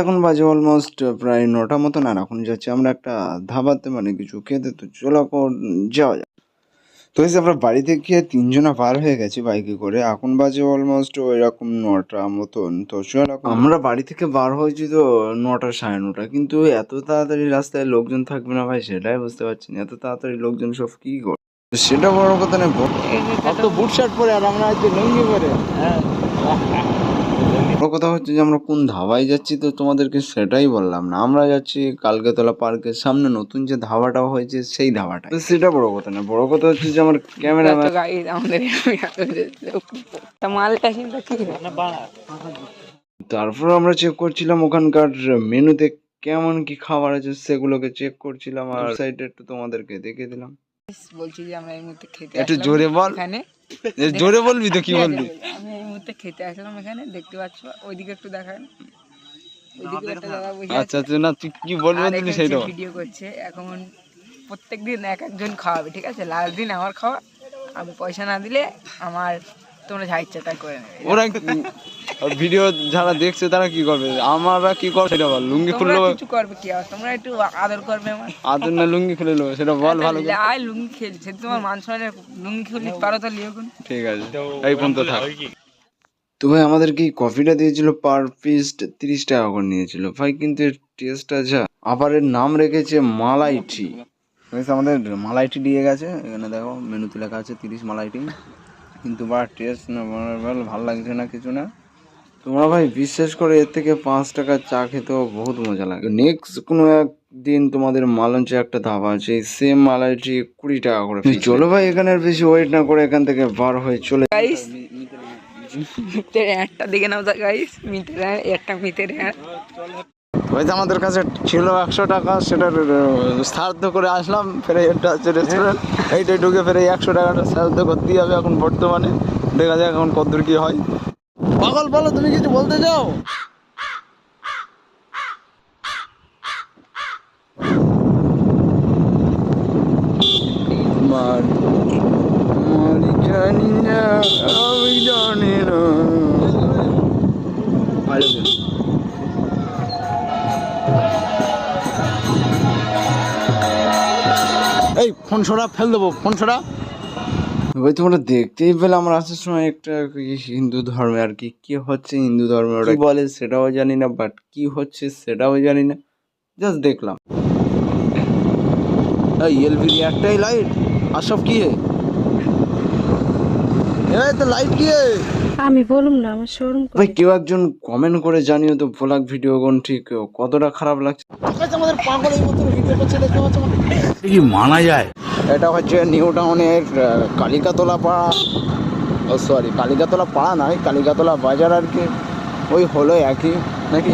এখন বাজে অলমোস্ট প্রায় নটা মতন আর এখন যাচ্ছি আমরা একটা ধাবাতে মানে কিছু খেতে তো চলো যাওয়া যাক। তো এসে আমরা বাড়ি থেকে তিনজনা পার হয়ে গেছি বাইকে করে এখন বাজে অলমোস্ট ওই রকম নটা মতন তো চলো আমরা বাড়ি থেকে বার হয়েছি তো নটা সাড়ে নটা কিন্তু এত তাড়াতাড়ি রাস্তায় লোকজন থাকবে না ভাই সেটাই বুঝতে পারছি না এত তাড়াতাড়ি লোকজন সব কি করে সেটা বড় কথা না বড় অত বুট শার্ট পরে আর আমরা আজকে লুঙ্গি পরে? হ্যাঁ। বড় কথা হচ্ছে যে আমরা কোন ধাবায় যাচ্ছি তো তোমাদেরকে সেটাই বললাম না। আমরা যাচ্ছি কালকেতলা পার্কের সামনে নতুন যে ধাবাটা হয়েছে সেই ধাবাটা সেটা বড় কথা না বড় কথা হচ্ছে যে আমার ক্যামেরা মালটা কিন্তু কি তারপর আমরা চেক করছিলাম ওখানকার মেনুতে কেমন কি খাবার আছে সেগুলোকে চেক করছিলাম আর সাইডে একটু তোমাদেরকে দেখে দিলাম। বলছি যে আমরা এই মুহূর্তে খেতে একটু জোরে বল। জোরে বলবি তো কি বলবি মুহূর্তে খেতে আসলাম এখানে দেখতে পাচ্ছ? ওইদিকে একটু দেখান। ওইদিকে একটা দাদা বসে আচ্ছা আচ্ছা না তুই কি বলবি তুমি এখানে সেইটা যে বল। ভিডিও করছে। এখন প্রত্যেকদিন এক একজন খাওয়াবে ঠিক আছে? লাস্ট দিন আমার খাওয়া আমি পয়সা না দিলে আমার তোমরা যা ইচ্ছা তাই করে নেবে। ওরা ভিডিও যারা দেখছে তারা কি করবে? আমরা কি করব সেটা বল। লুঙ্গি খুললো কিছু করবে কি? আর তোমরা একটু আদর করবে আমার। আদর না লুঙ্গি খুলে নেব সেটা বল ভালো করে। লুঙ্গি খেলছে তোমার মান সম্মানের লুঙ্গি খুলি পারো তো লিও কোন ঠিক আছে এই পর্যন্ত থাক। তো ভাই আমাদেরকে এই কফিটা দিয়েছিল পার পিস তিরিশ টাকা করে নিয়েছিল। ভাই কিন্তু এর টেস্টটা যা। আবার এর নাম রেখেছে মালাই টি বেশ আমাদের মালাই টি দিয়ে গেছে। এখানে দেখো মেনুতে লেখা আছে তিরিশ মালাই টি কিন্তু বা টেস্ট না বল ভালো লাগছে না কিছু না। তোমরা ভাই বিশ্বাস করে এর থেকে পাঁচ টাকার চা খেতেও বহুত মজা লাগে। নেক্সট কোনো একদিন তোমাদের মালঞ্চে একটা ধাবা আছে সেম মালাইটি কুড়ি টাকা করে চলো ভাই এখানে বেশি ওয়েট না করে এখান থেকে বার হয়ে চলে গাইস একটা দিকে নাও গাইস মিতের একটা মিতের হয়তো আমাদের কাছে ছিল একশো টাকা, সেটার সার্থ করে আসলাম। ফেরে এটা হচ্ছে এইটাই ঢুকে ফেরে একশো টাকাটা সার্থ করতেই হবে এখন বর্তমানে। দেখা যাক এখন কতদূর কি হয়। পাগল বলো তুমি কিছু বলতে চাও? জানি না এই ফোন ছড়া ফেল দেবো ফোন ছড়া ভাই তোমরা দেখতেই পেলে আমার আসার সময় একটা হিন্দু ধর্মে আর কি কি হচ্ছে হিন্দু ধর্মে ওরা? বলে সেটাও জানি না বাট কি হচ্ছে সেটাও জানি না। জাস্ট দেখলাম। এই একটাই লাইট আর সব কি? হে এই তো লাইট কি? হে আমি বলুম না আমার শোরুম ভাই কেউ একজন কমেন্ট করে জানিও তো ভোলাক ভিডিও কোন ঠিক কতটা খারাপ লাগছে। আমাদের পাগল এই মতো ভিডিও করছে দেখতে পাচ্ছ কি মানা যায়? এটা হচ্ছে নিউ টাউনের কালিকাতলা পাড়া। ও সরি কালিকাতলা পাড়া নয় কালিকাতলা বাজার আর কি। ওই হলো একই নাকি?